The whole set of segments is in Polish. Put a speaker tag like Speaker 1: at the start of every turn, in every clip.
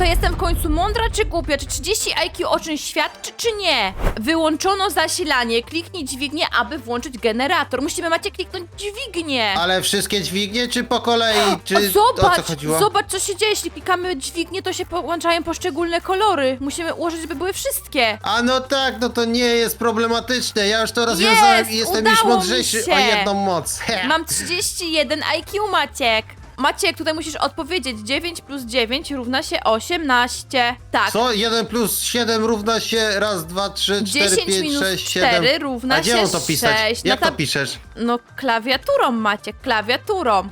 Speaker 1: to jestem w końcu mądra czy głupia? Czy 30 IQ o czymś świadczy, czy nie? Wyłączono zasilanie. Kliknij dźwignię, aby włączyć generator. Musimy, macie kliknąć dźwignię.
Speaker 2: Ale wszystkie dźwignie, czy po kolei? Czy o co
Speaker 1: zobacz,
Speaker 2: chodziło?
Speaker 1: zobacz co się dzieje, jeśli klikamy dźwignię, to się połączają poszczególne kolory. Musimy ułożyć, żeby były wszystkie.
Speaker 2: A no tak, no to nie jest problematyczne. Ja już to rozwiązałem i jestem już
Speaker 1: udało mi
Speaker 2: mądrzejszy
Speaker 1: się.
Speaker 2: o jedną moc.
Speaker 1: Mam 31 IQ, Maciek. Maciek, tutaj musisz odpowiedzieć. 9 plus 9 równa się 18. Tak.
Speaker 2: Co? 1 plus 7 równa się raz, dwa, trzy, cztery,
Speaker 1: 10
Speaker 2: pięć,
Speaker 1: minus
Speaker 2: sześć,
Speaker 1: 4
Speaker 2: siedem.
Speaker 1: równa
Speaker 2: A gdzie
Speaker 1: się
Speaker 2: mam to pisać?
Speaker 1: 6.
Speaker 2: Jak
Speaker 1: no,
Speaker 2: to
Speaker 1: tam-
Speaker 2: piszesz?
Speaker 1: no klawiaturą, Maciek, klawiaturą.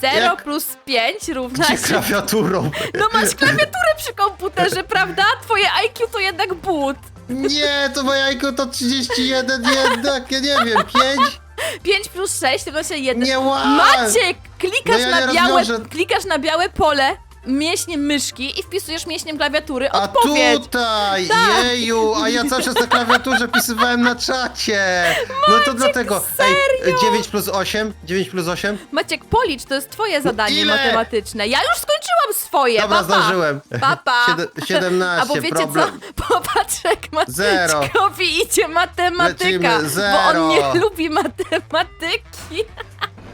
Speaker 1: 0
Speaker 2: Jak?
Speaker 1: plus 5 równa
Speaker 2: Gdzie
Speaker 1: się...
Speaker 2: klawiaturą?
Speaker 1: No masz klawiaturę przy komputerze, prawda? Twoje IQ to jednak but.
Speaker 2: Nie, to moje IQ to 31 jednak, ja nie wiem, 5?
Speaker 1: 5 plus 6 równa się 1.
Speaker 2: Nie ła!
Speaker 1: Maciek, klikasz
Speaker 2: No ja nie
Speaker 1: na białe,
Speaker 2: rozwiążę.
Speaker 1: klikasz na białe pole mięśniem myszki i wpisujesz mięśniem klawiatury
Speaker 2: A
Speaker 1: odpowiedź.
Speaker 2: tutaj,
Speaker 1: Tak.
Speaker 2: jeju, a ja cały czas na klawiaturze pisywałem na czacie. No to dlatego. Ej,
Speaker 1: serio?
Speaker 2: 9 plus 8? 9 plus 8?
Speaker 1: Maciek, policz, to jest twoje zadanie
Speaker 2: ile?
Speaker 1: matematyczne. Ja już skończyłam swoje,
Speaker 2: Dobra,
Speaker 1: papa.
Speaker 2: zdążyłem.
Speaker 1: Papa.
Speaker 2: Siedem- 17,
Speaker 1: Albo wiecie
Speaker 2: problem.
Speaker 1: co? Popatrz jak
Speaker 2: Zero.
Speaker 1: Macieczkowi idzie matematyka,
Speaker 2: Lecimy,
Speaker 1: bo on
Speaker 2: zero.
Speaker 1: nie lubi matematyki.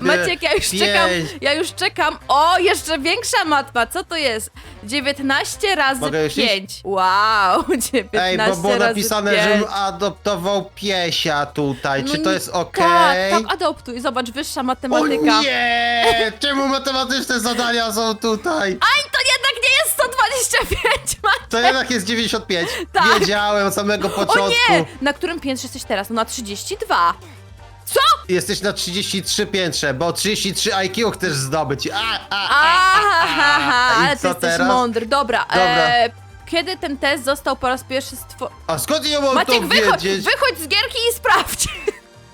Speaker 1: Maciek, ja już
Speaker 2: Pięć.
Speaker 1: czekam, ja już czekam. O, jeszcze większa matma, co to jest? 19 razy
Speaker 2: Mogę już iść?
Speaker 1: 5. Wow, 19
Speaker 2: Ej, bo było
Speaker 1: razy
Speaker 2: napisane,
Speaker 1: 5.
Speaker 2: żebym adoptował piesia tutaj. Czy
Speaker 1: No
Speaker 2: to
Speaker 1: nie-
Speaker 2: jest okej?
Speaker 1: Tak, tak, adoptuj. Zobacz, wyższa
Speaker 2: O
Speaker 1: matematyka.
Speaker 2: nie! Czemu matematyczne zadania są tutaj?
Speaker 1: Aj, to jednak nie jest 125, Maciek.
Speaker 2: To jednak jest 95.
Speaker 1: Tak.
Speaker 2: Wiedziałem od samego
Speaker 1: O
Speaker 2: początku.
Speaker 1: nie! Na którym piętrze jesteś teraz? No na 32. Co?
Speaker 2: Jesteś na 33 piętrze, bo 33 IQ chcesz zdobyć. A, a, a,
Speaker 1: Aha,
Speaker 2: I
Speaker 1: ale
Speaker 2: co
Speaker 1: ty jesteś
Speaker 2: teraz?
Speaker 1: mądry. Dobra,
Speaker 2: Dobra.
Speaker 1: E, kiedy ten test został po raz pierwszy stworzony?
Speaker 2: a skąd ja mam
Speaker 1: Maciek,
Speaker 2: to
Speaker 1: wychodź,
Speaker 2: wiedzieć?
Speaker 1: wychodź z gierki i sprawdź.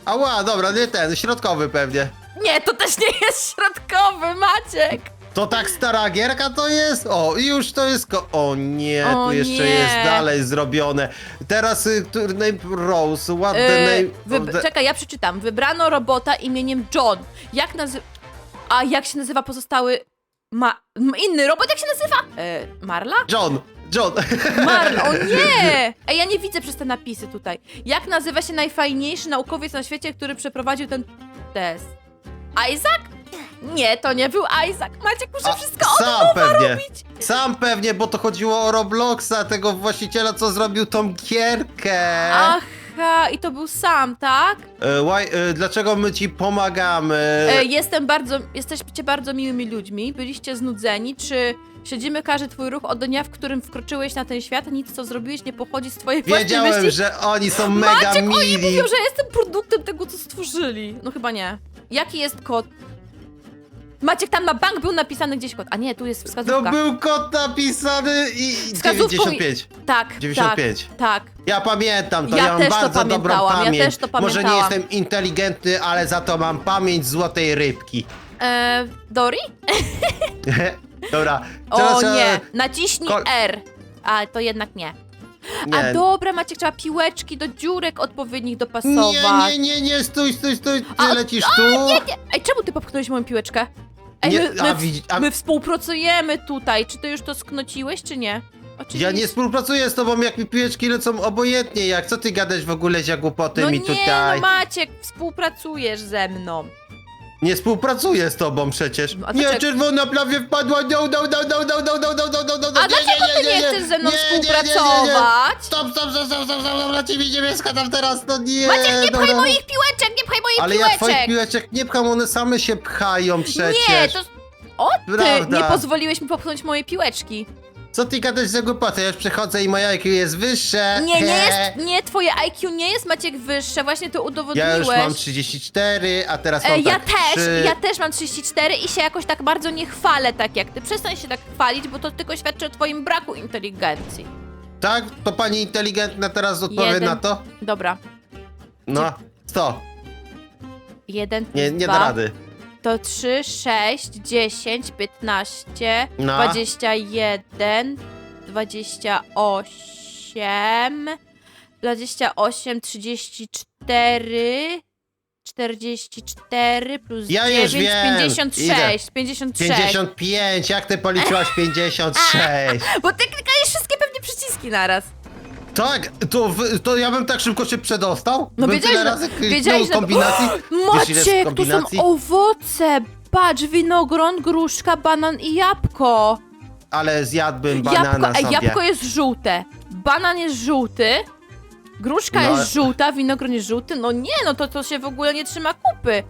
Speaker 2: Ała, dobra, nie ten, środkowy pewnie.
Speaker 1: Nie, to też nie jest środkowy, Maciek.
Speaker 2: To tak stara gierka to jest? O, i już to jest ko... O nie,
Speaker 1: O
Speaker 2: tu jeszcze
Speaker 1: nie.
Speaker 2: jest dalej zrobione. Teraz y, name Rose, what the
Speaker 1: E,
Speaker 2: name...
Speaker 1: wyb-
Speaker 2: of the...
Speaker 1: Czekaj, ja przeczytam. Wybrano robota imieniem John. Jak nazy... A jak się nazywa pozostały... Ma... m- Inny robot, jak się nazywa? E, Marla?
Speaker 2: John, John.
Speaker 1: Marl, o nie! Ej, ja nie widzę przez te napisy tutaj. Jak nazywa się najfajniejszy naukowiec na świecie, który przeprowadził ten test? Isaac? Nie, to nie był Isaac. Maciek muszę
Speaker 2: A,
Speaker 1: wszystko od
Speaker 2: sam
Speaker 1: nowa
Speaker 2: pewnie.
Speaker 1: robić.
Speaker 2: Sam pewnie, bo to chodziło o Robloxa, tego właściciela, co zrobił tą gierkę.
Speaker 1: Aha, i to był sam, tak?
Speaker 2: E, e, dlaczego my ci pomagamy?
Speaker 1: E, jestem bardzo, jesteście bardzo miłymi ludźmi. Byliście znudzeni. Czy śledzimy każdy twój ruch od dnia, w którym wkroczyłeś na ten świat? Nic, co zrobiłeś, nie pochodzi z twojej własnej
Speaker 2: Wiedziałem,
Speaker 1: myśli?
Speaker 2: że oni są mega
Speaker 1: Maciek, oni
Speaker 2: mili.
Speaker 1: mówią, że ja jestem produktem tego, co stworzyli. No chyba nie. Jaki jest kod? Maciek, tam na bank był napisany gdzieś kod. A nie, tu jest
Speaker 2: To
Speaker 1: wskazówka.
Speaker 2: był kod napisany i
Speaker 1: Wskazówką
Speaker 2: 95.
Speaker 1: Tak,
Speaker 2: 95.
Speaker 1: tak, tak.
Speaker 2: Ja pamiętam to,
Speaker 1: Ja
Speaker 2: ja, mam
Speaker 1: też to
Speaker 2: bardzo dobrą
Speaker 1: pamiętałam, ja
Speaker 2: pamięć.
Speaker 1: też to
Speaker 2: Może nie
Speaker 1: pamiętałam.
Speaker 2: jestem inteligentny, ale za to mam pamięć złotej rybki.
Speaker 1: E, Dori?
Speaker 2: Dobra,
Speaker 1: O
Speaker 2: teraz
Speaker 1: nie,
Speaker 2: e,
Speaker 1: naciśnij
Speaker 2: ko-
Speaker 1: R. A, to jednak nie. A
Speaker 2: nie.
Speaker 1: dobra, Maciek, trzeba piłeczki do dziurek odpowiednich
Speaker 2: Nie,
Speaker 1: dopasować.
Speaker 2: nie, nie, nie, stój, stój, stój, ty
Speaker 1: A,
Speaker 2: lecisz tu.
Speaker 1: Nie, nie. Ej, czemu ty popchnąłeś moją piłeczkę? Ej,
Speaker 2: Nie,
Speaker 1: my, my,
Speaker 2: a widzi- a-
Speaker 1: my współpracujemy tutaj. Czy ty już to sknociłeś, czy nie? Oczywiście.
Speaker 2: Ja nie współpracuję z tobą, jak mi piłeczki lecą obojętnie, jak co ty gadasz w ogóle za głupoty
Speaker 1: No
Speaker 2: mi
Speaker 1: nie,
Speaker 2: tutaj?
Speaker 1: no Maciek, współpracujesz ze mną.
Speaker 2: Nie współpracuję z tobą przecież.
Speaker 1: No, a
Speaker 2: nie, czerwona prawie wpadła, no, no, no, no, no, no, no, no, no, no, no,
Speaker 1: A
Speaker 2: nie,
Speaker 1: dlaczego ty
Speaker 2: nie,
Speaker 1: chcesz ze mną
Speaker 2: nie, nie, nie,
Speaker 1: współpracować?
Speaker 2: Stop, stop, stop, stop, stop, stop, leci mi niebieska tam teraz, no nie.
Speaker 1: Maciek, nie pchaj
Speaker 2: dobra.
Speaker 1: moich piłeczek, nie pchaj moich
Speaker 2: Ale ja
Speaker 1: piłeczek!
Speaker 2: twoich piłeczek nie pcham, one same się pchają przecież.
Speaker 1: nie, to... O ty,
Speaker 2: Prawda.
Speaker 1: nie pozwoliłeś mi popchnąć mojej piłeczki.
Speaker 2: Co ty gadasz za głupoty? Ja już przychodzę i moje IQ jest wyższe.
Speaker 1: Nie, nie jest, nie, twoje IQ nie jest, Maciek, wyższe, właśnie to udowodniłeś.
Speaker 2: Ja już mam 34, a teraz mam
Speaker 1: E, ja
Speaker 2: tak
Speaker 1: też,
Speaker 2: 3.
Speaker 1: ja też mam 34 i się jakoś tak bardzo nie chwalę tak jak ty. Przestań się tak chwalić, bo to tylko świadczy o twoim braku inteligencji.
Speaker 2: Tak? To pani inteligentna teraz odpowie
Speaker 1: Jeden.
Speaker 2: na to?
Speaker 1: Dobra.
Speaker 2: No. Co?
Speaker 1: Jeden plus
Speaker 2: Nie, nie
Speaker 1: dwa,
Speaker 2: da rady.
Speaker 1: To 3, 6, 10, 15,
Speaker 2: No.
Speaker 1: 21, 28, 28, 34, 44 plus
Speaker 2: Ja
Speaker 1: 9,
Speaker 2: już wiem.
Speaker 1: 56, 56.
Speaker 2: 55, jak ty policzyłaś 56?
Speaker 1: Bo ty klikałeś wszystkie pewnie przyciski naraz.
Speaker 2: Tak, to, w- to ja bym tak szybko się przedostał?
Speaker 1: No
Speaker 2: bym
Speaker 1: wiedziałeś,
Speaker 2: tyle
Speaker 1: że-
Speaker 2: razy kliknął
Speaker 1: wiedziałeś, że-
Speaker 2: kombinacji. Wiesz, ile jest
Speaker 1: Maciek, tu są
Speaker 2: kombinacji?
Speaker 1: owoce. Patrz, winogron, gruszka, banan i jabłko.
Speaker 2: Ale zjadłbym banana
Speaker 1: Jabłko,
Speaker 2: sobie.
Speaker 1: jabłko jest żółte. Banan jest żółty. Gruszka
Speaker 2: No.
Speaker 1: jest żółta, winogron jest żółty. No nie, no to, to się w ogóle nie trzyma kupy.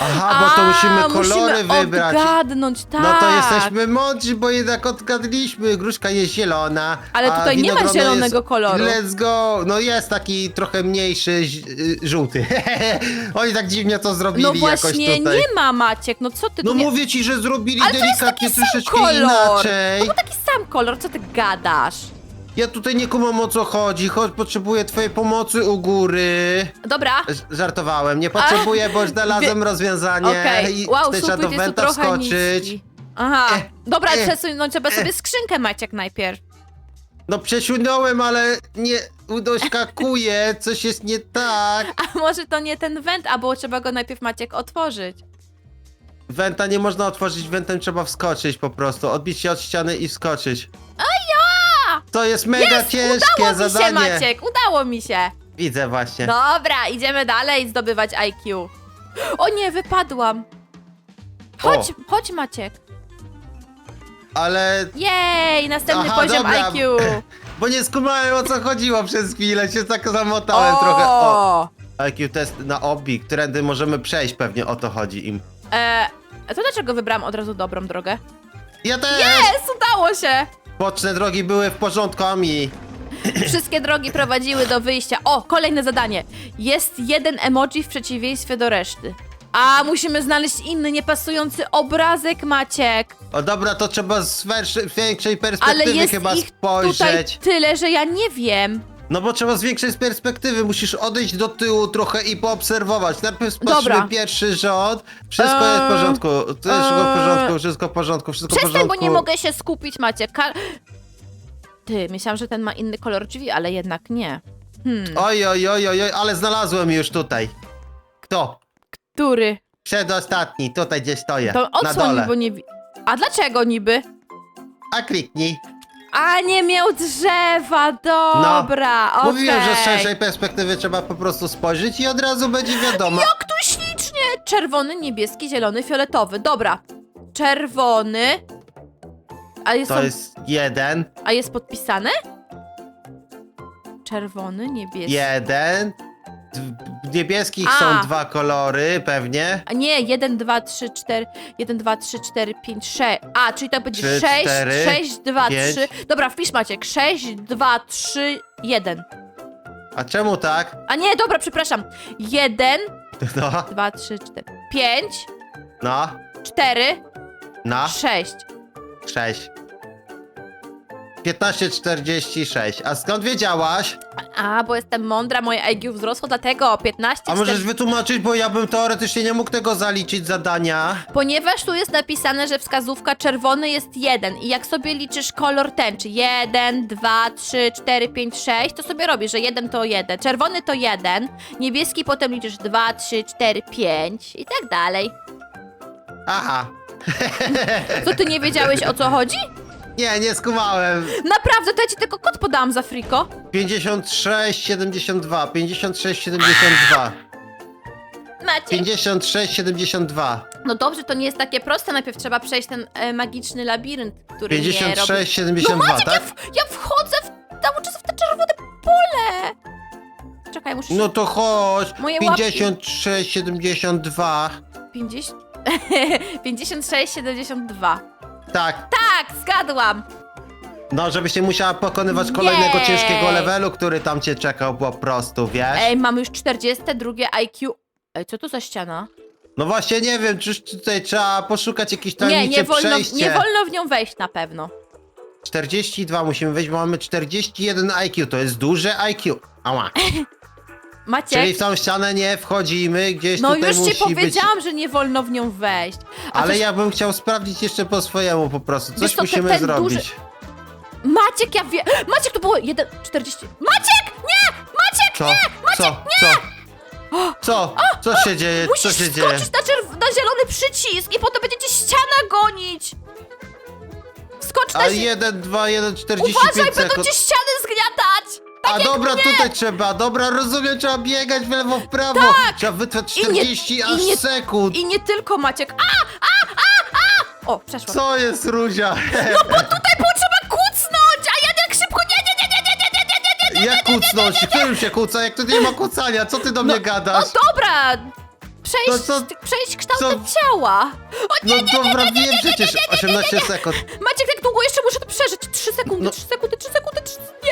Speaker 2: Aha, bo to
Speaker 1: A,
Speaker 2: musimy kolory
Speaker 1: musimy
Speaker 2: wybrać.
Speaker 1: odgadnąć, tak.
Speaker 2: No to jesteśmy mądrzy, bo jednak odgadliśmy. Gruszka jest zielona.
Speaker 1: Ale
Speaker 2: a
Speaker 1: tutaj nie ma
Speaker 2: winogrono
Speaker 1: zielonego
Speaker 2: jest...
Speaker 1: koloru.
Speaker 2: Let's go! No jest taki trochę mniejszy, y, żółty. Oni tak dziwnie to zrobili
Speaker 1: No
Speaker 2: jakoś
Speaker 1: właśnie
Speaker 2: tutaj.
Speaker 1: nie ma, Maciek, no co ty
Speaker 2: No
Speaker 1: tu nie...
Speaker 2: mówię ci, że zrobili
Speaker 1: Ale to jest
Speaker 2: delikatnie
Speaker 1: taki sam
Speaker 2: troszeczkę
Speaker 1: kolor.
Speaker 2: inaczej.
Speaker 1: To był taki sam kolor, co ty gadasz?
Speaker 2: Ja tutaj nie kumam o co chodzi, choć potrzebuję twojej pomocy u góry.
Speaker 1: Dobra,
Speaker 2: Ż- Żartowałem, nie potrzebuję, bo znalazłem rozwiązanie
Speaker 1: okej.
Speaker 2: i
Speaker 1: Wow,
Speaker 2: trzeba do
Speaker 1: sufit jest tu
Speaker 2: wenta
Speaker 1: trochę
Speaker 2: wskoczyć.
Speaker 1: niski. Aha,
Speaker 2: Eh,
Speaker 1: dobra,
Speaker 2: eh,
Speaker 1: przesunąć trzeba sobie
Speaker 2: eh.
Speaker 1: skrzynkę, Maciek, najpierw.
Speaker 2: No przesunąłem, ale nie udoskakuje, coś jest nie tak.
Speaker 1: A może to nie ten węd, albo trzeba go najpierw, Maciek, otworzyć.
Speaker 2: Wenta nie można otworzyć, wentem trzeba wskoczyć po prostu, odbić się od ściany i wskoczyć. To jest mega ciężkie
Speaker 1: Udało mi się,
Speaker 2: zadanie.
Speaker 1: Maciek, udało mi się.
Speaker 2: Widzę właśnie.
Speaker 1: Dobra, idziemy dalej zdobywać IQ. O nie, wypadłam. Chodź, chodź Maciek.
Speaker 2: Ale...
Speaker 1: Jej, następny
Speaker 2: Aha,
Speaker 1: poziom
Speaker 2: dobra.
Speaker 1: IQ.
Speaker 2: Bo nie skumałem o co chodziło przez chwilę, się tak zamotałem trochę. O, IQ test na obi, którędy możemy przejść pewnie, o to chodzi im.
Speaker 1: E, a to dlaczego wybrałam od razu dobrą drogę?
Speaker 2: Ja też!
Speaker 1: Jest, udało się!
Speaker 2: Boczne drogi były w porządku, a mi...
Speaker 1: Wszystkie drogi prowadziły do wyjścia. O, kolejne zadanie. Jest jeden emoji w przeciwieństwie do reszty. A, musimy znaleźć inny, niepasujący obrazek, Maciek.
Speaker 2: O dobra, to trzeba z werszy- większej
Speaker 1: Ale
Speaker 2: perspektywy
Speaker 1: jest
Speaker 2: chyba
Speaker 1: ich tutaj
Speaker 2: spojrzeć.
Speaker 1: tyle, że ja nie wiem.
Speaker 2: No bo trzeba z większej perspektywy, musisz odejść do tyłu trochę i poobserwować. Najpierw
Speaker 1: Dobra.
Speaker 2: patrzymy pierwszy rząd. Wszystko jest w
Speaker 1: Eee,
Speaker 2: porządku. Wszystko w
Speaker 1: eee.
Speaker 2: porządku, wszystko w porządku, wszystko w
Speaker 1: Przestań,
Speaker 2: porządku.
Speaker 1: bo nie mogę się skupić, Maciek. Ka Ty, myślałam, że ten ma inny kolor drzwi, ale jednak nie. Hmm,
Speaker 2: Oj, oj, oj, oj, oj, ale znalazłem już tutaj. Kto?
Speaker 1: który?
Speaker 2: Przedostatni, tutaj gdzie stoję.
Speaker 1: To
Speaker 2: na
Speaker 1: odsłoń,
Speaker 2: dole.
Speaker 1: bo nie wi- A dlaczego niby?
Speaker 2: A kliknij.
Speaker 1: A, nie miał drzewa, dobra, okej.
Speaker 2: No. Mówiłem, że z szerszej perspektywy trzeba po prostu spojrzeć i od razu będzie wiadomo.
Speaker 1: Jak tu ślicznie! Czerwony, niebieski, zielony, fioletowy. Dobra. Czerwony. A jest,
Speaker 2: To
Speaker 1: są-
Speaker 2: jest jeden,
Speaker 1: a jest podpisane? Czerwony, niebieski.
Speaker 2: jeden. D- W niebieskich
Speaker 1: A.
Speaker 2: są dwa kolory, pewnie.
Speaker 1: A nie, 1, 2, 3, 4, 1, 2, 3, 4, 5, 6. A, czyli to będzie
Speaker 2: Trzy,
Speaker 1: 6,
Speaker 2: cztery,
Speaker 1: 6, 2,
Speaker 2: pięć.
Speaker 1: 3. Dobra, wpisz Maciek. 6, 2, 3, 1.
Speaker 2: A czemu tak?
Speaker 1: A nie, dobra, przepraszam. 1,
Speaker 2: No,
Speaker 1: 2, 3, 4, 5,
Speaker 2: no,
Speaker 1: 4,
Speaker 2: no,
Speaker 1: 6.
Speaker 2: sześć. 15,46. A skąd wiedziałaś?
Speaker 1: A, bo jestem mądra, moje IQ wzrosło, dlatego 15,
Speaker 2: A możesz
Speaker 1: 4...
Speaker 2: wytłumaczyć, bo ja bym teoretycznie nie mógł tego zaliczyć zadania.
Speaker 1: Ponieważ tu jest napisane, że wskazówka czerwony jest 1 i jak sobie liczysz kolor tęczy 1, 2, 3, 4, 5, 6, to sobie robisz, że 1 to 1, czerwony to 1, niebieski potem liczysz 2, 3, 4, 5 i tak dalej.
Speaker 2: Aha.
Speaker 1: Co, ty nie wiedziałeś o co chodzi?
Speaker 2: Nie, nie skumałem.
Speaker 1: Naprawdę, to ja ci tylko kod podałam za friko.
Speaker 2: 56,72. 56,72.
Speaker 1: Macie.
Speaker 2: 56,72.
Speaker 1: No dobrze, to nie jest takie proste, najpierw trzeba przejść ten e, magiczny labirynt, który nie robi...
Speaker 2: 56,72,
Speaker 1: No Maciek, ja,
Speaker 2: tak?
Speaker 1: w, ja wchodzę w, cały czas w te czerwone pole! Czekaj, muszę...
Speaker 2: No to chodź.
Speaker 1: Moje łapki.
Speaker 2: 56,72.
Speaker 1: 50... 56, 72.
Speaker 2: Tak.
Speaker 1: Tak, zgadłam!
Speaker 2: No, żebyś nie musiała pokonywać kolejnego
Speaker 1: Jej.
Speaker 2: ciężkiego levelu, który tam cię czekał po prostu, wiesz?
Speaker 1: Ej, mamy już 42 IQ. Ej, co to za ściana?
Speaker 2: No właśnie, nie wiem, czy tutaj trzeba poszukać jakieś
Speaker 1: Nie,
Speaker 2: tajemnicze
Speaker 1: nie wolno,
Speaker 2: przejście.
Speaker 1: nie wolno w nią wejść na pewno.
Speaker 2: 42 musimy wejść, bo mamy 41 IQ, to jest duże IQ. Ała. Czyli
Speaker 1: Maciek,
Speaker 2: w tą ścianę nie wchodzimy, gdzieś
Speaker 1: no
Speaker 2: tutaj
Speaker 1: już ci
Speaker 2: musi być...
Speaker 1: powiedziałam, że nie wolno w nią wejść. A
Speaker 2: Ale
Speaker 1: coś-
Speaker 2: ja bym chciał sprawdzić jeszcze po swojemu po prostu, coś
Speaker 1: co,
Speaker 2: musimy zrobić.
Speaker 1: duży- Maciek, ja wiem... Maciek, to było 1,40... Maciek! Nie! Maciek!
Speaker 2: Co? Co? Co? Co? Co się dzieje? Co
Speaker 1: Musisz
Speaker 2: się dzieje?
Speaker 1: skoczyć na, czerw- na zielony przycisk i potem będziecie ściana gonić. Skocz na
Speaker 2: A
Speaker 1: zi-
Speaker 2: 1, 2, 1,
Speaker 1: Uważaj,
Speaker 2: 45
Speaker 1: będą
Speaker 2: sekund.
Speaker 1: cię ściany zgniatać!
Speaker 2: A dobra, tutaj trzeba, dobra, rozumiem, trzeba biegać w lewo, w prawo. Trzeba wytrwać
Speaker 1: Tak. I nie-
Speaker 2: 40
Speaker 1: i
Speaker 2: aż
Speaker 1: nie-
Speaker 2: sekund.
Speaker 1: I nie tylko Maciek. A, a, a, a! O, przeszłam.
Speaker 2: Co jest, Ruzia?
Speaker 1: No bo tutaj było trzeba kucnąć, a ja tak szybko nie, nie, nie, nie, nie, nie, nie, nie, nie, nie,
Speaker 2: Jak kucnąć? Którym się kuca? Jak tu nie ma kucania? Co ty do mnie
Speaker 1: No
Speaker 2: gadasz?
Speaker 1: dobra! Przejść,
Speaker 2: No co-
Speaker 1: przejść kształtem ciała. O
Speaker 2: No
Speaker 1: nie, nie, nie,
Speaker 2: dobra,
Speaker 1: nie, nie, nie,
Speaker 2: wiem
Speaker 1: nie, nie,
Speaker 2: przecież.
Speaker 1: nie, nie, nie,
Speaker 2: 18 sekund.
Speaker 1: Maciek, jak długo jeszcze muszę to przeżyć? 3 sekundy,
Speaker 2: No.
Speaker 1: 3 sekundy, 3 sekundy, 3 nie da.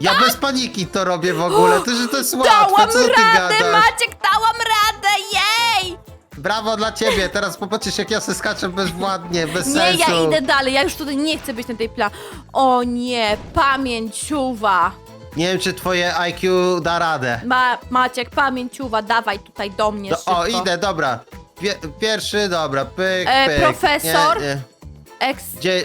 Speaker 2: Ja bez paniki to robię w ogóle. To, że to jest łatwe.
Speaker 1: Dałam
Speaker 2: Co ty
Speaker 1: radę,
Speaker 2: gadasz?
Speaker 1: Maciek, dałam radę, jej!
Speaker 2: Brawo dla ciebie. Teraz popatrzysz, jak ja se skaczę bezwładnie, bez
Speaker 1: Nie,
Speaker 2: sensu.
Speaker 1: ja idę dalej, ja już tutaj nie chcę być na tej pla. O nie, pamięciuwa.
Speaker 2: Nie wiem, czy twoje IQ da radę.
Speaker 1: Ma, Maciek, pamięciuwa, dawaj tutaj do mnie szybko.
Speaker 2: o, idę, dobra. Pie pierwszy, dobra, pyk,
Speaker 1: E,
Speaker 2: pyk.
Speaker 1: profesor?
Speaker 2: Nie, nie.
Speaker 1: Ex,
Speaker 2: Gdzie?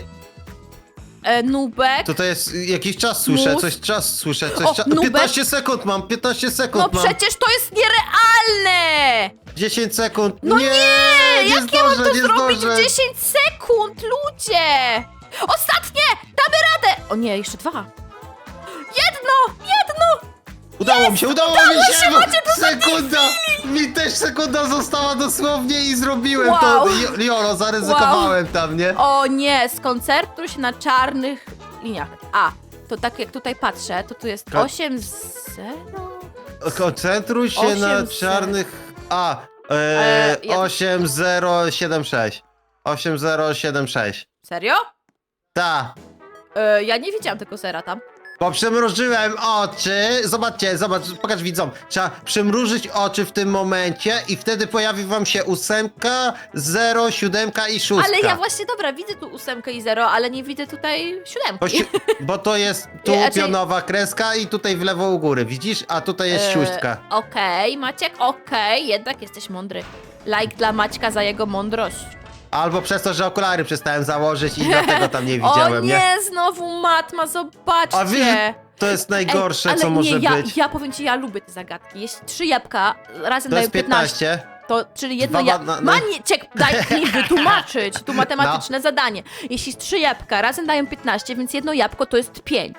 Speaker 1: E, nubek.
Speaker 2: Tutaj jest jakiś czas słyszę,
Speaker 1: Mus.
Speaker 2: coś czas słyszę, coś
Speaker 1: O,
Speaker 2: czas...
Speaker 1: nubek.
Speaker 2: 15 sekund mam, 15 sekund
Speaker 1: No
Speaker 2: mam.
Speaker 1: przecież to jest nierealne!
Speaker 2: 10 sekund.
Speaker 1: No
Speaker 2: nie,
Speaker 1: nie!
Speaker 2: nie
Speaker 1: Jak ja mam
Speaker 2: zdążę,
Speaker 1: to
Speaker 2: nie
Speaker 1: zrobić
Speaker 2: zdążę.
Speaker 1: w 10 sekund, ludzie! Ostatnie! Damy radę! O nie, jeszcze dwa. Jedno! Jedno!
Speaker 2: Udało mi się, udało, mi
Speaker 1: się,
Speaker 2: sekunda! Mi też sekunda została dosłownie i zrobiłem
Speaker 1: Wow.
Speaker 2: to. Jo- Jolo, zaryzykowałem tam, nie?
Speaker 1: O nie, skoncentruj się na czarnych liniach. A, to tak jak tutaj patrzę, to tu jest
Speaker 2: Ko-
Speaker 1: 8 0.
Speaker 2: Koncentruj się
Speaker 1: Osiem
Speaker 2: na
Speaker 1: z-
Speaker 2: czarnych... A, e,
Speaker 1: E, ja-
Speaker 2: 8076. 8076.
Speaker 1: Serio?
Speaker 2: Ta.
Speaker 1: E, ja nie widziałam tego zera tam.
Speaker 2: Bo przymrużyłem oczy. Zobaczcie, zobacz, pokaż widzom. Trzeba przymrużyć oczy w tym momencie i wtedy pojawi wam się ósemka, zero, siódemka i szóstka.
Speaker 1: Ale ja właśnie, dobra, widzę tu ósemkę i zero, ale nie widzę tutaj siódemki.
Speaker 2: Bo, si bo to jest tu
Speaker 1: Nie, raczej-
Speaker 2: pionowa kreska i tutaj w lewo u góry, widzisz? A tutaj jest
Speaker 1: E,
Speaker 2: sióstka.
Speaker 1: Okej, Maciek, okej, jednak jesteś mądry. Like dla Maćka za jego mądrość.
Speaker 2: Albo przez to, że okulary przestałem założyć i dlatego tam nie widziałem,
Speaker 1: o nie, znowu matma, zobaczcie.
Speaker 2: A wiesz, To jest najgorsze,
Speaker 1: Ej, ale
Speaker 2: co może
Speaker 1: nie, ja,
Speaker 2: być.
Speaker 1: ja powiem ci, ja lubię te zagadki. Jeśli trzy jabłka razem
Speaker 2: To
Speaker 1: dają
Speaker 2: jest 15.
Speaker 1: to czyli jedno
Speaker 2: Dwa
Speaker 1: jabłko.
Speaker 2: banany.
Speaker 1: Manieczek, daj mi wytłumaczyć. Tu
Speaker 2: No.
Speaker 1: matematyczne zadanie. Jeśli trzy jabłka razem dają 15, więc jedno jabłko to jest 5.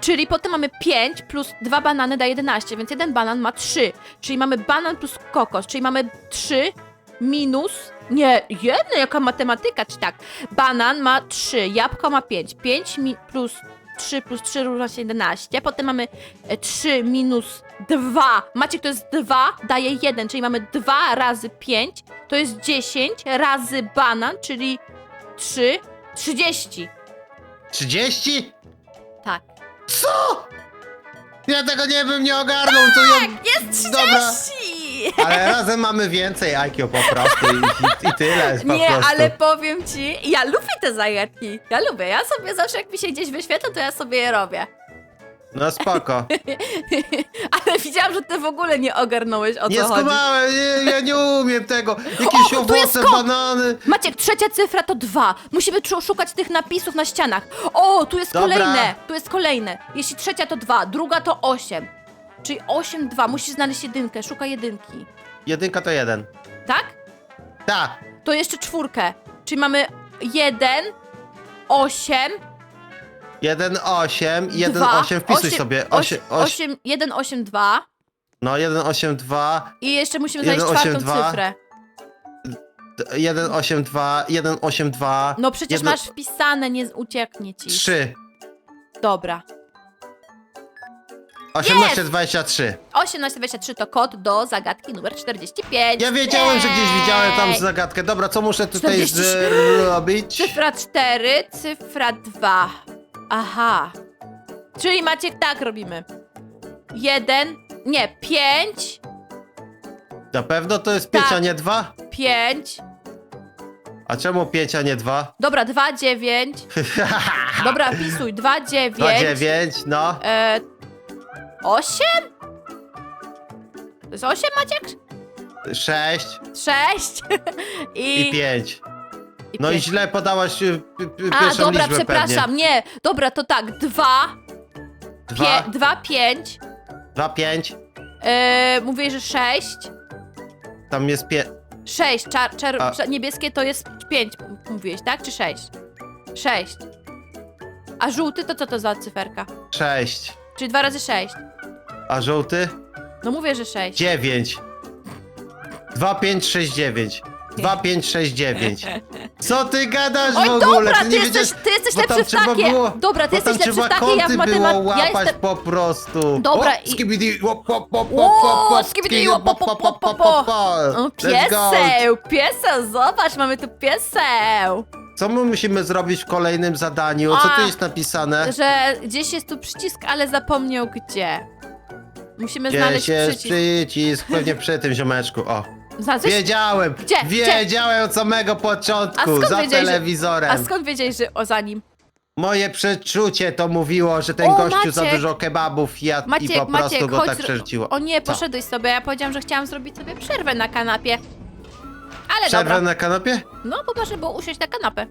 Speaker 1: Czyli potem mamy 5 plus dwa banany da 11, więc jeden banan ma 3. Czyli mamy banan plus kokos, czyli mamy 3 minus. Nie, jedno, jaka matematyka, czy tak? Banan ma 3, jabłko ma 5. 5 mi plus 3 plus 3 równa się 11. Potem mamy e, 3 minus 2. Maciek to jest 2, daje 1, czyli mamy 2 razy 5, to jest 10 razy banan, czyli 3, 30.
Speaker 2: 30?
Speaker 1: Tak.
Speaker 2: Co? Ja tego nie bym nie ogarnął, to ja...
Speaker 1: Jest 30!
Speaker 2: Dobra. Ale razem mamy więcej IQ po prostu i, i, i tyle po
Speaker 1: Nie,
Speaker 2: prostu.
Speaker 1: ale powiem ci, ja lubię te zagadki. Ja lubię. Ja sobie zawsze, jak mi się gdzieś wyświetla, to ja sobie je robię.
Speaker 2: No spoko.
Speaker 1: Ale widziałam, że ty w ogóle nie ogarnąłeś o
Speaker 2: Nie
Speaker 1: co chodzi.
Speaker 2: skumałem, nie, ja nie umiem tego. Jakieś
Speaker 1: O, tu jest
Speaker 2: owoce, banany.
Speaker 1: Maciek, trzecia cyfra to dwa. Musimy szukać tych napisów na ścianach. O, tu jest
Speaker 2: Dobra.
Speaker 1: kolejne. Tu jest kolejne. Jeśli trzecia to dwa, druga to osiem. Czyli osiem, dwa. Musisz znaleźć jedynkę. Szukaj jedynki.
Speaker 2: Jedynka to jeden.
Speaker 1: Tak?
Speaker 2: Tak.
Speaker 1: To jeszcze czwórkę. Czyli mamy jeden, osiem,
Speaker 2: Jeden, osiem, jeden,
Speaker 1: dwa.
Speaker 2: osiem, wpisuj
Speaker 1: osiem,
Speaker 2: sobie.
Speaker 1: Osiem,
Speaker 2: osiem, osiem,
Speaker 1: jeden, osiem, dwa.
Speaker 2: no, jeden, osiem, dwa,
Speaker 1: I jeszcze musimy znaleźć
Speaker 2: Jeden, osiem,
Speaker 1: czwartą
Speaker 2: dwa.
Speaker 1: cyfrę.
Speaker 2: d- jeden, osiem, dwa, jeden, osiem, dwa.
Speaker 1: No przecież masz wpisane, nie ucieknie ci.
Speaker 2: Trzy.
Speaker 1: Dobra.
Speaker 2: Osiemnaście, dwadzieścia trzy.
Speaker 1: 1823 to kod do zagadki numer 45.
Speaker 2: Ja wiedziałem, że gdzieś widziałem tam
Speaker 1: Jej!
Speaker 2: zagadkę. Dobra, co muszę tutaj
Speaker 1: 40.
Speaker 2: zrobić?
Speaker 1: Cyfra 4, cyfra 2. Aha. Czyli Maciek tak robimy. 1, nie, 5,
Speaker 2: Na pewno to jest pięć,
Speaker 1: Tak.
Speaker 2: a nie dwa?
Speaker 1: 5.
Speaker 2: A czemu pięć, a nie dwa?
Speaker 1: Dobra, 2, 9. Dobra, pisuj. 2, 9.
Speaker 2: Dwa, dziewięć, no.
Speaker 1: E, 8? To jest 8, Maciek?
Speaker 2: Sześć
Speaker 1: 6. I,
Speaker 2: i pięć.
Speaker 1: i
Speaker 2: No i
Speaker 1: pięć.
Speaker 2: źle podałaś y, p- p-
Speaker 1: A,
Speaker 2: pierwszą
Speaker 1: dobra,
Speaker 2: liczbę
Speaker 1: przepraszam.
Speaker 2: pewnie.
Speaker 1: Nie, dobra, to tak. 2,
Speaker 2: Dwa,
Speaker 1: 2, 5,
Speaker 2: dwa, pięć,
Speaker 1: E, mówię, że 6.
Speaker 2: Tam jest pie...
Speaker 1: 6. Czar, czar,
Speaker 2: A-
Speaker 1: cza- niebieskie to jest 5, mówiłeś, tak? Czy 6? 6. A żółty to co to za cyferka?
Speaker 2: sześć.
Speaker 1: Czyli 2 razy 6.
Speaker 2: A żółty?
Speaker 1: No mówię, że 6.
Speaker 2: Dziewięć. Dwa, pięć, sześć, dziewięć. Dwa, pięć, sześć, dziewięć. Co ty gadasz
Speaker 1: Oj,
Speaker 2: w ogóle?
Speaker 1: dobra, ty,
Speaker 2: nie
Speaker 1: jesteś,
Speaker 2: wiedziałeś-
Speaker 1: ty jesteś
Speaker 2: bo tam
Speaker 1: lepszy w
Speaker 2: trzeba
Speaker 1: takie.
Speaker 2: było-
Speaker 1: Dobra, ty
Speaker 2: Bo tam
Speaker 1: jesteś lepszy w
Speaker 2: trzeba
Speaker 1: takie, ja w
Speaker 2: kąty było
Speaker 1: matematyce. Ja
Speaker 2: łapać
Speaker 1: jestem...
Speaker 2: po prostu.
Speaker 1: Dobra,
Speaker 2: o,
Speaker 1: i-
Speaker 2: skibidi, łop, łop, łop,
Speaker 1: O,
Speaker 2: łop, łop, łop,
Speaker 1: skibidi,
Speaker 2: skibidi,
Speaker 1: łop, łop, łop, łop, łop, łop. O,
Speaker 2: Let's go.
Speaker 1: pieseł, pieseł, zobacz, mamy tu pieseł.
Speaker 2: Co my musimy zrobić w kolejnym zadaniu? Co tu jest napisane?
Speaker 1: Że gdzieś jest tu przycisk, ale zapomniał gdzie. Musimy
Speaker 2: Gdzie
Speaker 1: znaleźć
Speaker 2: jest
Speaker 1: przycisk.
Speaker 2: przycisk? Pewnie przy tym ziomeczku. O,
Speaker 1: Znalazłeś?
Speaker 2: wiedziałem!
Speaker 1: Gdzie?
Speaker 2: Wiedziałem od samego
Speaker 1: A
Speaker 2: początku,
Speaker 1: skąd
Speaker 2: za
Speaker 1: wiedziałeś, że-
Speaker 2: telewizorem.
Speaker 1: A skąd wiedziałeś, że o za nim?
Speaker 2: Moje przeczucie to mówiło, że ten
Speaker 1: O,
Speaker 2: gościu za
Speaker 1: Maciek!
Speaker 2: dużo kebabów jadł i
Speaker 1: Maciek,
Speaker 2: po prostu
Speaker 1: Maciek,
Speaker 2: go
Speaker 1: chodź.
Speaker 2: tak przerzuciło.
Speaker 1: O nie,
Speaker 2: Co?
Speaker 1: poszedłeś sobie. Ja powiedziałam, że chciałam zrobić sobie przerwę na kanapie. Ale
Speaker 2: Przerwę
Speaker 1: dobra.
Speaker 2: na kanapie?
Speaker 1: No, bo może było usiąść na kanapę.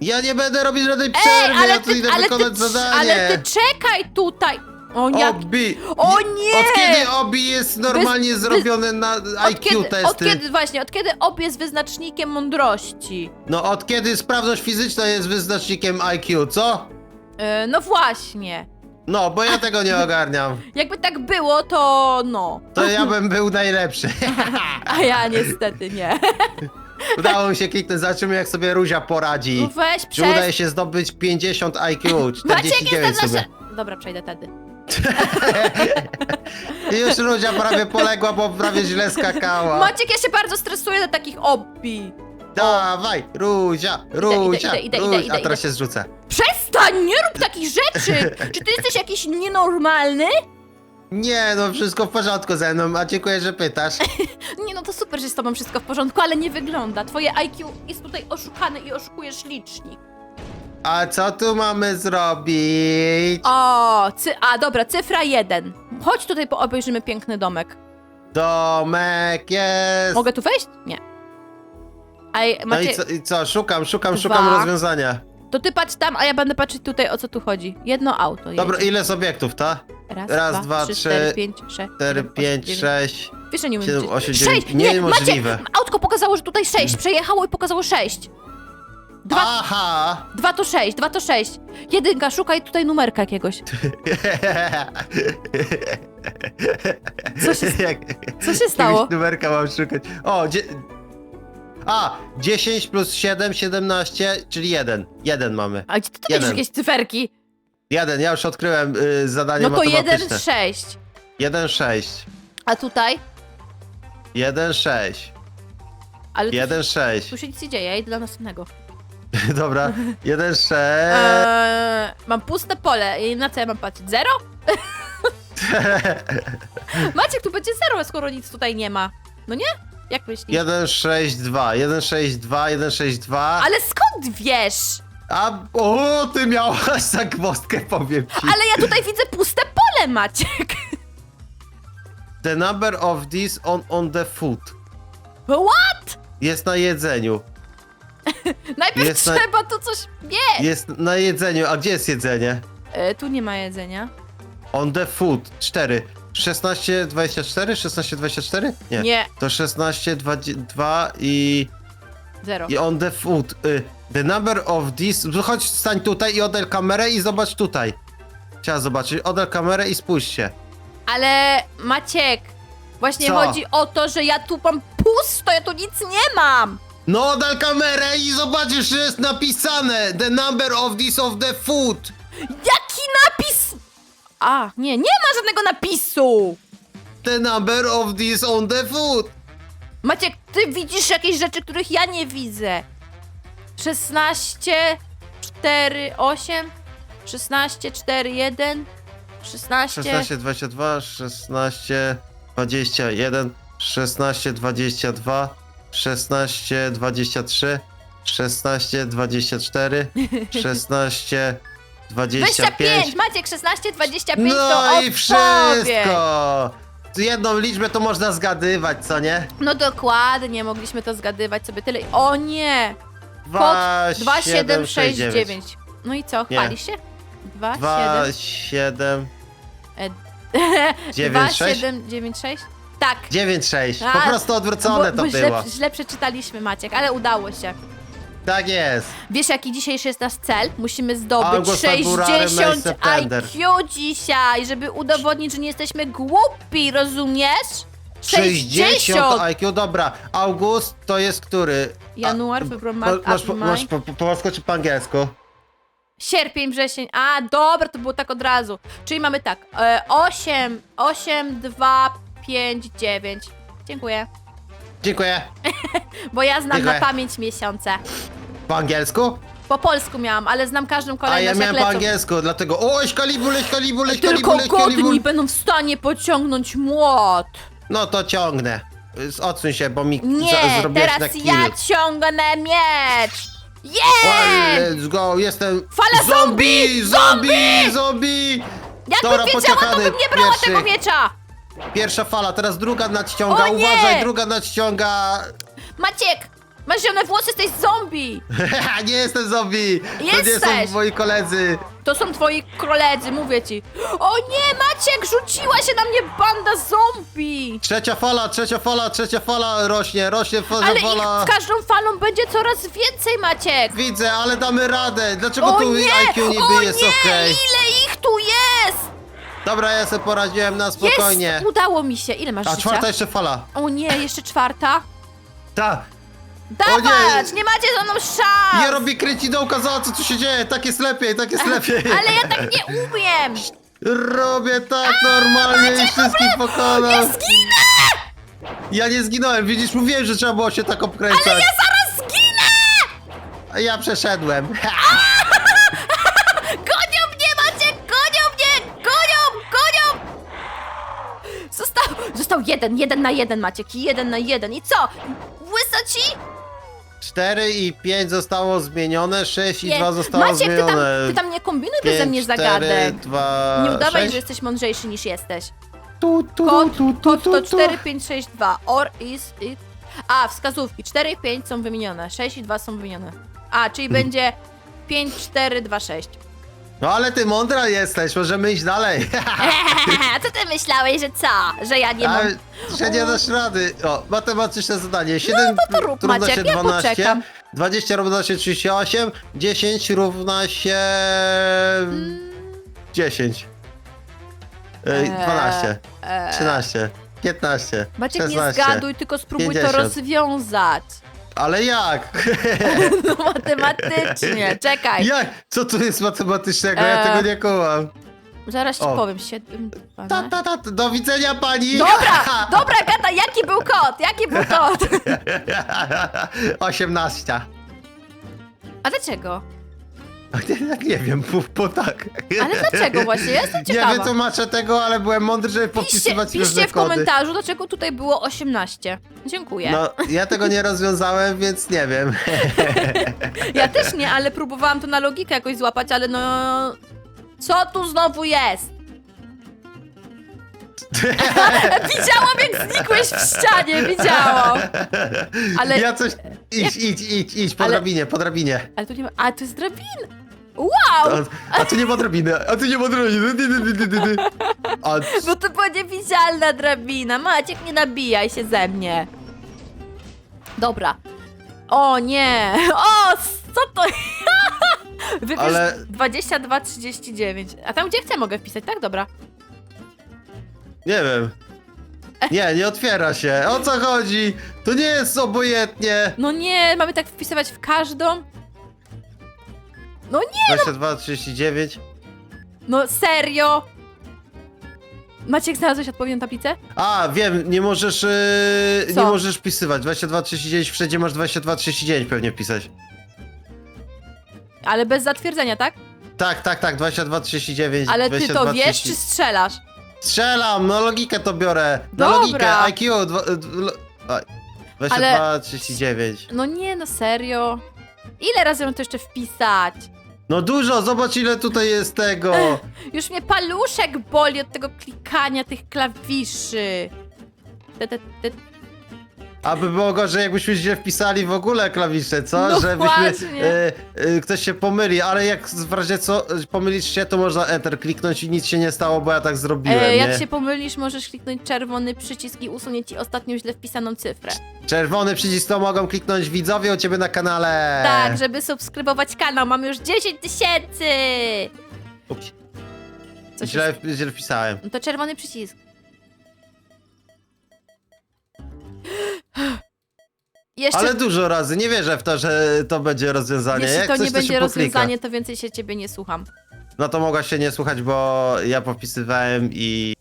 Speaker 2: Ja nie będę robić żadnej
Speaker 1: Ej,
Speaker 2: przerwy,
Speaker 1: ale
Speaker 2: ja tu
Speaker 1: ty,
Speaker 2: idę
Speaker 1: ale,
Speaker 2: wykonać
Speaker 1: ty,
Speaker 2: zadanie.
Speaker 1: ale ty czekaj tutaj. O, jak...
Speaker 2: Obi!
Speaker 1: O nie!
Speaker 2: Od kiedy Obi jest normalnie
Speaker 1: Wys-
Speaker 2: zrobiony na
Speaker 1: Od
Speaker 2: IQ
Speaker 1: kiedy,
Speaker 2: testy?
Speaker 1: od kiedy, właśnie, od kiedy ob jest wyznacznikiem mądrości?
Speaker 2: No od kiedy sprawność fizyczna jest wyznacznikiem IQ, co?
Speaker 1: Yy, no właśnie.
Speaker 2: No, bo ja tego nie ogarniam.
Speaker 1: Jakby tak było, to no.
Speaker 2: To ja bym był najlepszy.
Speaker 1: A ja niestety nie.
Speaker 2: Udało mi się kliknąć, zobaczymy jak sobie Ruzia poradzi.
Speaker 1: No weź,
Speaker 2: Czy
Speaker 1: przez...
Speaker 2: udaje się zdobyć 50 IQ,
Speaker 1: Maciek,
Speaker 2: 49
Speaker 1: jestem
Speaker 2: sobie.
Speaker 1: nasze... Dobra, przejdę tedy.
Speaker 2: I już Ruzia prawie poległa, bo prawie źle skakała.
Speaker 1: Maciek, ja się bardzo stresuję do takich obi.
Speaker 2: Dawaj, Ruzia, Ruzia,
Speaker 1: idę, idę,
Speaker 2: Ruzia.
Speaker 1: idę,
Speaker 2: A teraz
Speaker 1: idę.
Speaker 2: się zrzucę.
Speaker 1: Przestań, nie rób takich rzeczy! Czy ty jesteś jakiś nienormalny?
Speaker 2: Nie, no wszystko w porządku ze mną, a dziękuję, że pytasz.
Speaker 1: Nie no, to super, że z tobą wszystko w porządku, ale nie wygląda. Twoje IQ jest tutaj oszukane i oszukujesz licznik.
Speaker 2: A co tu mamy zrobić?
Speaker 1: O, cy a dobra, cyfra jeden. Chodź tutaj, po obejrzymy piękny domek.
Speaker 2: Domek jest.
Speaker 1: Mogę tu wejść? Nie. Ej,
Speaker 2: No
Speaker 1: macie,
Speaker 2: i co, i co? Szukam, szukam, szukam
Speaker 1: Dwa.
Speaker 2: rozwiązania.
Speaker 1: To ty patrz tam, a ja będę patrzeć tutaj, o co tu chodzi. Jedno auto jedzie.
Speaker 2: Dobra, ile jest obiektów, ta?
Speaker 1: Raz, dwa, trzy, cztery, pięć, sześć,
Speaker 2: 4,
Speaker 1: siedem,
Speaker 2: 5,
Speaker 1: osiem, dziewięć.
Speaker 2: 6.
Speaker 1: Wiesz, że nie umiem liczyć. Sześć! Nie,
Speaker 2: Niemożliwe.
Speaker 1: Maciek, autko pokazało, że tutaj sześć. Przejechało i pokazało sześć. Dwa,
Speaker 2: Aha!
Speaker 1: dwa to sześć, dwa to sześć. Jedynka, szukaj tutaj numerka jakiegoś. Co się,
Speaker 2: Jak,
Speaker 1: co się stało?
Speaker 2: jakiegoś numerka mam szukać. O, dzie... A, 10 plus 7, 17, czyli 1. 1 mamy.
Speaker 1: A gdzie ty tu
Speaker 2: Jeden.
Speaker 1: jakieś cyferki?
Speaker 2: 1, ja już odkryłem y, zadanie
Speaker 1: No to
Speaker 2: matematyczne.
Speaker 1: jeden, sześć.
Speaker 2: 1, 6.
Speaker 1: A tutaj?
Speaker 2: 1, 6.
Speaker 1: Ale tu,
Speaker 2: 1, 6.
Speaker 1: tu się nic nie dzieje, ja idę do następnego.
Speaker 2: Dobra, 1, 6.
Speaker 1: Eee, mam puste pole i na co ja mam patrzeć? Zero? Maciek, tu będzie zero, skoro nic tutaj nie ma. No nie? Jak myślisz?
Speaker 2: 1, 6, 2. 1, 6, 2, 1, 6, 2.
Speaker 1: Ale skąd wiesz?
Speaker 2: A, o, ty miałaś zagwozdkę, powiem ci.
Speaker 1: Ale ja tutaj widzę puste pole, Maciek.
Speaker 2: The number of these on, on the food.
Speaker 1: What?
Speaker 2: Jest na jedzeniu.
Speaker 1: Najpierw
Speaker 2: Jest na-
Speaker 1: trzeba tu coś mieć.
Speaker 2: Jest na jedzeniu. A gdzie jest jedzenie?
Speaker 1: E, tu nie ma jedzenia.
Speaker 2: On the food. 4. 16, 24? 16, 24? Nie.
Speaker 1: Nie,
Speaker 2: To 16, 2 i,
Speaker 1: zero.
Speaker 2: i on the food. Y, the number of these... Chodź, stań tutaj i oddal kamerę i zobacz tutaj. Chciała zobaczyć. Oddal kamerę i spójrz się.
Speaker 1: Ale Maciek, właśnie
Speaker 2: Co?
Speaker 1: chodzi o to, że ja tu mam pusto, ja tu nic nie mam.
Speaker 2: No, oddal kamerę i zobaczysz, że jest napisane. The number of this of the food.
Speaker 1: Jaki napis? A, nie, nie ma żadnego napisu.
Speaker 2: The number of this on the food.
Speaker 1: Maciek, ty widzisz jakieś rzeczy, których ja nie widzę. 16, 4, 8, 16, 4, 1, 16.
Speaker 2: 16, 22, 16, 21, 16, 22, 16, 23, 16, 24, 16, 25.
Speaker 1: 25, Maciek, 16, 25 to
Speaker 2: No i
Speaker 1: odpowiedź.
Speaker 2: wszystko! Jedną liczbę to można zgadywać, co nie?
Speaker 1: No dokładnie, mogliśmy to zgadywać sobie tyle. O nie!
Speaker 2: 2,
Speaker 1: Kod 2769. No i co,
Speaker 2: Nie.
Speaker 1: chwalisz się? 2,
Speaker 2: 2,
Speaker 1: 7.
Speaker 2: 7,
Speaker 1: E,
Speaker 2: Dziewięć, sześć?
Speaker 1: 2796? Tak.
Speaker 2: 9-6. Po
Speaker 1: A,
Speaker 2: prostu odwrócone
Speaker 1: bo,
Speaker 2: to
Speaker 1: bo
Speaker 2: było.
Speaker 1: źle, źle przeczytaliśmy, Maciek, ale udało się.
Speaker 2: Tak jest.
Speaker 1: Wiesz, jaki dzisiejszy jest nasz cel? Musimy zdobyć
Speaker 2: Burary,
Speaker 1: 60
Speaker 2: May September.
Speaker 1: IQ dzisiaj, żeby udowodnić, że nie jesteśmy głupi, rozumiesz?
Speaker 2: 60 IQ, dobra. August to jest który?
Speaker 1: Januar, februar,
Speaker 2: po-
Speaker 1: mart,
Speaker 2: Masz, po- masz po, po polsku czy po angielsku?
Speaker 1: Sierpień, wrzesień. A, dobra, to było tak od razu. Czyli mamy tak. E, 8, 8, 2, 5, 9. Dziękuję.
Speaker 2: Dziękuję.
Speaker 1: Bo ja znam
Speaker 2: Dziękuję.
Speaker 1: na pamięć miesiące.
Speaker 2: Po angielsku?
Speaker 1: Po polsku miałam, ale znam każdą
Speaker 2: A
Speaker 1: kolejność
Speaker 2: ja
Speaker 1: jak
Speaker 2: miałem po
Speaker 1: lecą.
Speaker 2: angielsku, dlatego o, Excalibur, Excalibur, Excalibur,
Speaker 1: Tylko
Speaker 2: Excalibur.
Speaker 1: godni będą w stanie pociągnąć młot.
Speaker 2: No to ciągnę. Z- Odsuń się, bo mi
Speaker 1: Nie,
Speaker 2: za, zrobiłeś na
Speaker 1: teraz
Speaker 2: kill.
Speaker 1: ja ciągnę miecz. Yeah!
Speaker 2: Let's go, jestem...
Speaker 1: Fala zombie!
Speaker 2: Zombie! Zombie!
Speaker 1: Jakbym
Speaker 2: Dobra,
Speaker 1: wiedziała, to
Speaker 2: pociechany
Speaker 1: bym nie brała
Speaker 2: pierwszy.
Speaker 1: tego miecza.
Speaker 2: Pierwsza fala, teraz druga nadciąga,
Speaker 1: O nie!
Speaker 2: uważaj, druga nadciąga.
Speaker 1: Maciek, masz zielone włosy, jesteś zombie.
Speaker 2: nie jestem zombie! To nie
Speaker 1: Jesteś!
Speaker 2: są moi koledzy.
Speaker 1: To są twoi koledzy, mówię ci. O nie, Maciek, rzuciła się na mnie banda zombie.
Speaker 2: Trzecia fala, trzecia fala, trzecia fala rośnie, rośnie trzecia
Speaker 1: Ale ich
Speaker 2: fala.
Speaker 1: z każdą falą będzie coraz więcej, Maciek.
Speaker 2: Widzę, ale damy radę. Dlaczego
Speaker 1: O
Speaker 2: tu
Speaker 1: nie,
Speaker 2: IQ niby
Speaker 1: o
Speaker 2: jest
Speaker 1: nie,
Speaker 2: okej?
Speaker 1: ile ich tu jest?
Speaker 2: Dobra, ja sobie poradziłem na spokojnie.
Speaker 1: Jest, udało mi się. Ile masz
Speaker 2: A
Speaker 1: życia?
Speaker 2: czwarta jeszcze fala.
Speaker 1: O nie, jeszcze czwarta.
Speaker 2: Ta.
Speaker 1: Dawać,
Speaker 2: nie.
Speaker 1: nie. macie ze mną szans.
Speaker 2: Ja robię kręcidełka, za co tu się dzieje? Tak jest lepiej, tak jest lepiej.
Speaker 1: Ale ja tak nie umiem.
Speaker 2: Robię tak normalnie i wszystkich pokonam.
Speaker 1: Ja zginę!
Speaker 2: Ja nie zginąłem, widzisz, mówiłem, że trzeba było się tak obkręcać.
Speaker 1: Ja zaraz zginę!
Speaker 2: A ja przeszedłem.
Speaker 1: Gonią mnie, Maciek, gonią mnie! Gonią, gonią! Został, jeden, jeden na jeden, Maciek, jeden na jeden. I co? Łysa ci?
Speaker 2: 4 i 5 zostało zmienione, 6 i
Speaker 1: Nie.
Speaker 2: 2 zostało
Speaker 1: Maciek, ty tam,
Speaker 2: zmienione.
Speaker 1: ty tam nie kombinuj beze mnie
Speaker 2: 4,
Speaker 1: zagadek.
Speaker 2: 2,
Speaker 1: Nie udawaj,
Speaker 2: 6.
Speaker 1: że jesteś mądrzejszy niż jesteś.
Speaker 2: Tu, tu,
Speaker 1: Kod,
Speaker 2: tu, tu,
Speaker 1: kod
Speaker 2: tu,
Speaker 1: to
Speaker 2: tu.
Speaker 1: 4562. Or is it... A, wskazówki. 4 i 5 są wymienione. 6 i 2 są wymienione. A, czyli
Speaker 2: Hmm.
Speaker 1: będzie 5, 4, 2, 6.
Speaker 2: No ale ty mądra jesteś, możemy iść dalej.
Speaker 1: A co ty myślałeś, że co? Że ja nie mam...
Speaker 2: Ale, że nie dasz rady. O, matematyczne zadanie. 7
Speaker 1: no to rób,
Speaker 2: równa
Speaker 1: Maciek,
Speaker 2: się
Speaker 1: ja
Speaker 2: 12,
Speaker 1: poczekam.
Speaker 2: 20 równa się 38, 10 równa się... 10. Ej,
Speaker 1: Eee,
Speaker 2: 12,
Speaker 1: eee.
Speaker 2: 13, 15,
Speaker 1: Maciek,
Speaker 2: 16.
Speaker 1: nie zgaduj, tylko spróbuj
Speaker 2: 50.
Speaker 1: to rozwiązać.
Speaker 2: Ale jak?
Speaker 1: No matematycznie, czekaj.
Speaker 2: jak? Co tu jest matematycznego? Ja
Speaker 1: Eee.
Speaker 2: tego nie kułam.
Speaker 1: Zaraz ci
Speaker 2: O.
Speaker 1: powiem. 7,
Speaker 2: Ta, ta, ta, do widzenia pani!
Speaker 1: Dobra, dobra, gata, jaki był kod? Jaki był kod?
Speaker 2: 18.
Speaker 1: A dlaczego?
Speaker 2: Nie, nie wiem, bo, bo tak.
Speaker 1: Ale dlaczego właśnie? Ja jestem
Speaker 2: Nie
Speaker 1: ciekawa.
Speaker 2: wytłumaczę tego, ale byłem mądry, żeby
Speaker 1: Piszcie, piszcie w
Speaker 2: kody.
Speaker 1: komentarzu, dlaczego tutaj było 18. Dziękuję.
Speaker 2: No, ja tego nie rozwiązałem, więc nie wiem.
Speaker 1: Ja też nie, ale próbowałam to na logikę jakoś złapać, ale no... Co tu znowu jest? widziałam, jak znikłeś w ścianie, widziałam. Ale,
Speaker 2: Ja coś... Idź, idź, idź, idź, po
Speaker 1: Ale-
Speaker 2: drabinie, po drabinie.
Speaker 1: ale tu nie ma... A, tu jest drabina. Wow!
Speaker 2: A, a tu nie ma drabiny, a tu nie ma drabiny. Dy, dy, dy, dy, dy. A,
Speaker 1: Bo to była niewidzialna drabina. Maciek, nie nabijaj się ze mnie. Dobra. O nie! O, co to? Wybierz
Speaker 2: Ale-
Speaker 1: 22,39. A tam gdzie chcę mogę wpisać, tak? Dobra.
Speaker 2: nie wiem. Nie, nie otwiera się. O co chodzi? To nie jest obojętnie.
Speaker 1: No nie, mamy tak wpisywać w każdą? No nie,
Speaker 2: 22, 39.
Speaker 1: no serio? Maciek, znalazłeś odpowiednią tablicę?
Speaker 2: A, wiem, nie możesz, yy, nie
Speaker 1: Co?
Speaker 2: możesz wpisywać. 22, 39, wszędzie masz 22, 39 pewnie wpisać.
Speaker 1: Ale bez zatwierdzenia, tak?
Speaker 2: Tak, tak, tak, 22, 39.
Speaker 1: Ale ty
Speaker 2: 22,
Speaker 1: to wiesz,
Speaker 2: 30.
Speaker 1: czy strzelasz?
Speaker 2: Strzelam, no logikę to biorę. Na
Speaker 1: Dobra.
Speaker 2: logikę, IQ. Dwa, d- lo- a, 22, 39.
Speaker 1: No nie, no serio. Ile razy mam to jeszcze wpisać?
Speaker 2: No dużo, zobacz ile tutaj jest tego.
Speaker 1: Już mnie paluszek boli od tego klikania tych klawiszy. Te, te, te,
Speaker 2: Aby było gorzej, jakbyśmy źle wpisali w ogóle klawisze, co?
Speaker 1: No
Speaker 2: Żebyśmy.
Speaker 1: właśnie.
Speaker 2: E, e, ktoś się pomyli, ale jak w razie co e, pomylisz się, to można Enter kliknąć i nic się nie stało, bo ja tak zrobiłem.
Speaker 1: E, jak
Speaker 2: nie?
Speaker 1: się pomylisz, możesz kliknąć czerwony przycisk i usunie ci ostatnią źle wpisaną cyfrę.
Speaker 2: Czerwony przycisk to mogą kliknąć widzowie u ciebie na kanale.
Speaker 1: Tak, żeby subskrybować kanał. Mamy już 10 tysięcy!
Speaker 2: Ups,
Speaker 1: Co się...
Speaker 2: źle, źle wpisałem.
Speaker 1: No to czerwony przycisk. Jeszcze,
Speaker 2: Ale dużo razy, nie wierzę w to, że to będzie rozwiązanie.
Speaker 1: jeśli
Speaker 2: Jak
Speaker 1: to
Speaker 2: coś,
Speaker 1: nie będzie
Speaker 2: się poklika.
Speaker 1: rozwiązanie, to więcej się ciebie nie słucham.
Speaker 2: No to mogłaś się nie słuchać, bo ja popisywałem i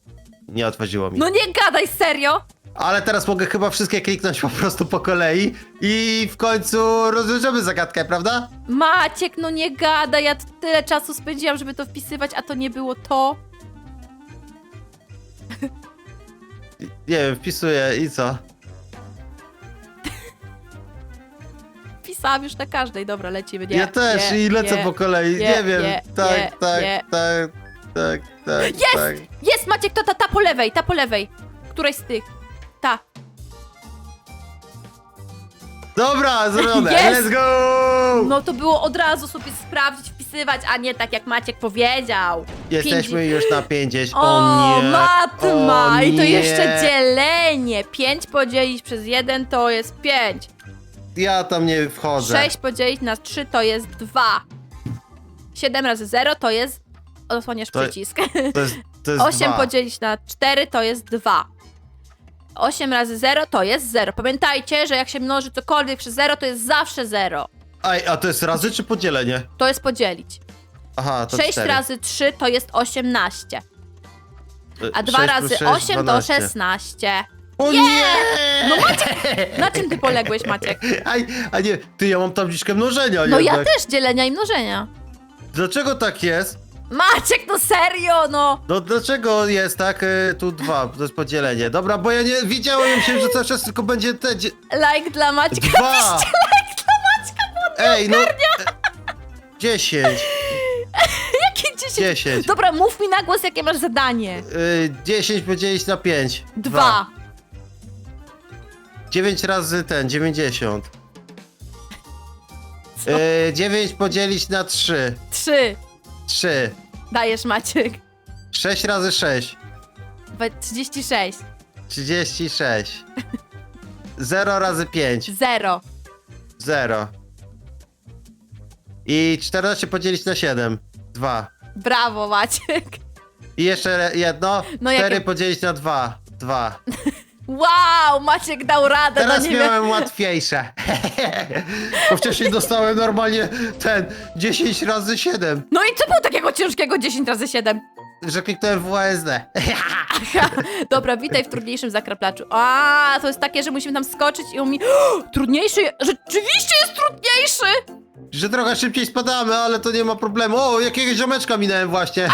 Speaker 2: nie otworzyło mi.
Speaker 1: No nie gadaj, serio?
Speaker 2: Ale teraz mogę chyba wszystkie kliknąć po prostu po kolei i w końcu rozwiążemy zagadkę, prawda?
Speaker 1: Maciek, no nie gadaj, ja tyle czasu spędziłam, żeby to wpisywać, a to nie było to.
Speaker 2: Nie wiem, wpisuję i co?
Speaker 1: Wpisałam już na każdej, dobra, lecimy, nie.
Speaker 2: ja też
Speaker 1: nie,
Speaker 2: i lecę
Speaker 1: nie.
Speaker 2: po kolei, nie,
Speaker 1: nie,
Speaker 2: wiem.
Speaker 1: nie,
Speaker 2: tak,
Speaker 1: nie,
Speaker 2: tak,
Speaker 1: nie.
Speaker 2: tak, tak, tak,
Speaker 1: Jest!
Speaker 2: tak.
Speaker 1: Jest, Maciek, to ta, ta po lewej, ta po lewej. Któraś z tych. Ta.
Speaker 2: Dobra, zrobione,
Speaker 1: Jest!
Speaker 2: let's go!
Speaker 1: No to było od razu sobie sprawdzić, wpisywać, a nie tak jak Maciek powiedział.
Speaker 2: Jesteśmy już na 50,
Speaker 1: O,
Speaker 2: o, nie.
Speaker 1: matma!
Speaker 2: o,
Speaker 1: I to
Speaker 2: nie.
Speaker 1: jeszcze dzielenie. 5 podzielić przez 1 to jest 5.
Speaker 2: Ja tam nie wchodzę.
Speaker 1: 6 podzielić na 3 to jest 2. 7 razy 0 to jest... Odsłaniasz
Speaker 2: To-
Speaker 1: przycisk.
Speaker 2: To jest, to jest
Speaker 1: 8
Speaker 2: dwa.
Speaker 1: podzielić na 4 to jest 2. 8 razy 0 to jest 0. Pamiętajcie, że jak się mnoży cokolwiek przez 0, to jest zawsze 0.
Speaker 2: Ej, a to jest razy czy podzielenie?
Speaker 1: To jest podzielić.
Speaker 2: Aha, to
Speaker 1: 6
Speaker 2: cztery.
Speaker 1: razy 3 to jest 18. A
Speaker 2: E,
Speaker 1: 2
Speaker 2: sześć
Speaker 1: razy
Speaker 2: plus sześć,
Speaker 1: 8 to
Speaker 2: 12.
Speaker 1: 16.
Speaker 2: O nie!
Speaker 1: No Na czym ty poległeś, Maciek?
Speaker 2: Aj, a nie, ty, ja mam tabliczkę mnożenia
Speaker 1: No ja
Speaker 2: jednak.
Speaker 1: też dzielenia i mnożenia.
Speaker 2: Dlaczego tak jest?
Speaker 1: Maciek, no serio, no!
Speaker 2: No dlaczego jest tak, y, tu dwa, to jest podzielenie. Dobra, bo ja nie widziałem się, że cały czas tylko będzie te dzie-
Speaker 1: Like dla Maćka.
Speaker 2: dwa. Ej, no... e, Dziesięć,
Speaker 1: Jakie 10?
Speaker 2: dziesięć.
Speaker 1: Dobra, mów mi na głos, jakie masz zadanie.
Speaker 2: Y, dziesięć podzielić na pięć.
Speaker 1: Dwa.
Speaker 2: Dziewięć razy ten, dziewięćdziesiąt.
Speaker 1: Co?
Speaker 2: Y, dziewięć podzielić na trzy.
Speaker 1: Trzy.
Speaker 2: Trzy.
Speaker 1: Dajesz, Maciek.
Speaker 2: Sześć razy sześć.
Speaker 1: We- 36.
Speaker 2: 36. 0 razy 5.
Speaker 1: Zero.
Speaker 2: 0. I 14 podzielić na 7. 2.
Speaker 1: Brawo, Maciek.
Speaker 2: I jeszcze jedno.
Speaker 1: No
Speaker 2: 4
Speaker 1: jakie?
Speaker 2: podzielić na 2. 2.
Speaker 1: Wow, Maciek dał radę,
Speaker 2: Teraz
Speaker 1: no nie wiem.
Speaker 2: miałem łatwiejsze. Bo wcześniej dostałem normalnie ten 10 razy 7.
Speaker 1: No i co było takiego ciężkiego 10 razy 7?
Speaker 2: Że kliknąłem w USD.
Speaker 1: Dobra, witaj w trudniejszym zakraplaczu. A, to jest takie, że musimy tam skoczyć i on mi... Trudniejszy? je- Rzeczywiście jest trudniejszy!
Speaker 2: Że trochę szybciej spadamy, ale to nie ma problemu. O, jakiegoś ziomeczka minąłem właśnie.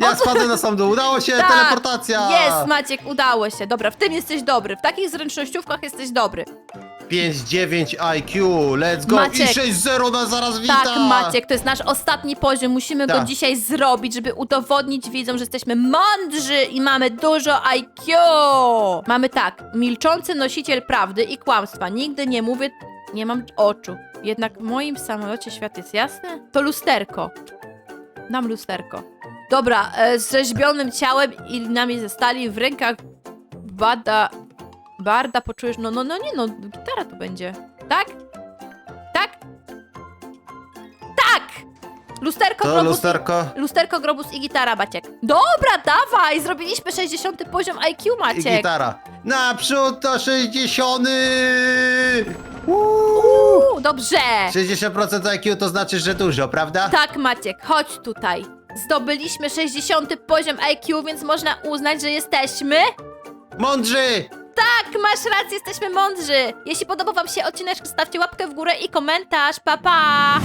Speaker 2: ja spadłem na sam dół. Udało się,
Speaker 1: Tak,
Speaker 2: teleportacja.
Speaker 1: Jest, Maciek, udało się. Dobra, w tym jesteś dobry. W takich zręcznościówkach jesteś dobry.
Speaker 2: 5-9 IQ, let's go!
Speaker 1: Maciek.
Speaker 2: I 6-0 na zaraz wita!
Speaker 1: Tak, Maciek, to jest nasz ostatni poziom. Musimy go
Speaker 2: Tak.
Speaker 1: dzisiaj zrobić, żeby udowodnić widzom, że jesteśmy mądrzy i mamy dużo IQ. Mamy tak, milczący nosiciel prawdy i kłamstwa. Nigdy nie mówię, nie mam oczu. Jednak w moim samolocie świat jest jasny? To lusterko. Dam lusterko. Dobra, e, z rzeźbionym ciałem i nami ze stali w rękach bada... Barda poczujesz, no, no, no nie no, gitara tu będzie. Tak? Tak? Tak! Lusterko,
Speaker 2: To
Speaker 1: globus,
Speaker 2: lusterko
Speaker 1: lusterko, globus i gitara, Maciek. Dobra, dawaj! Zrobiliśmy 60 poziom IQ,
Speaker 2: i
Speaker 1: Maciek.
Speaker 2: gitara. Naprzód to 60! Uuu.
Speaker 1: Uuu, dobrze!
Speaker 2: 60% IQ to znaczy, że dużo, prawda?
Speaker 1: Tak, Maciek, chodź tutaj. Zdobyliśmy 60 poziom IQ, więc można uznać, że jesteśmy...
Speaker 2: Mądrzy!
Speaker 1: Tak, masz rację, jesteśmy mądrzy. Jeśli podobał wam się odcinek, stawcie łapkę w górę i komentarz. Pa, pa!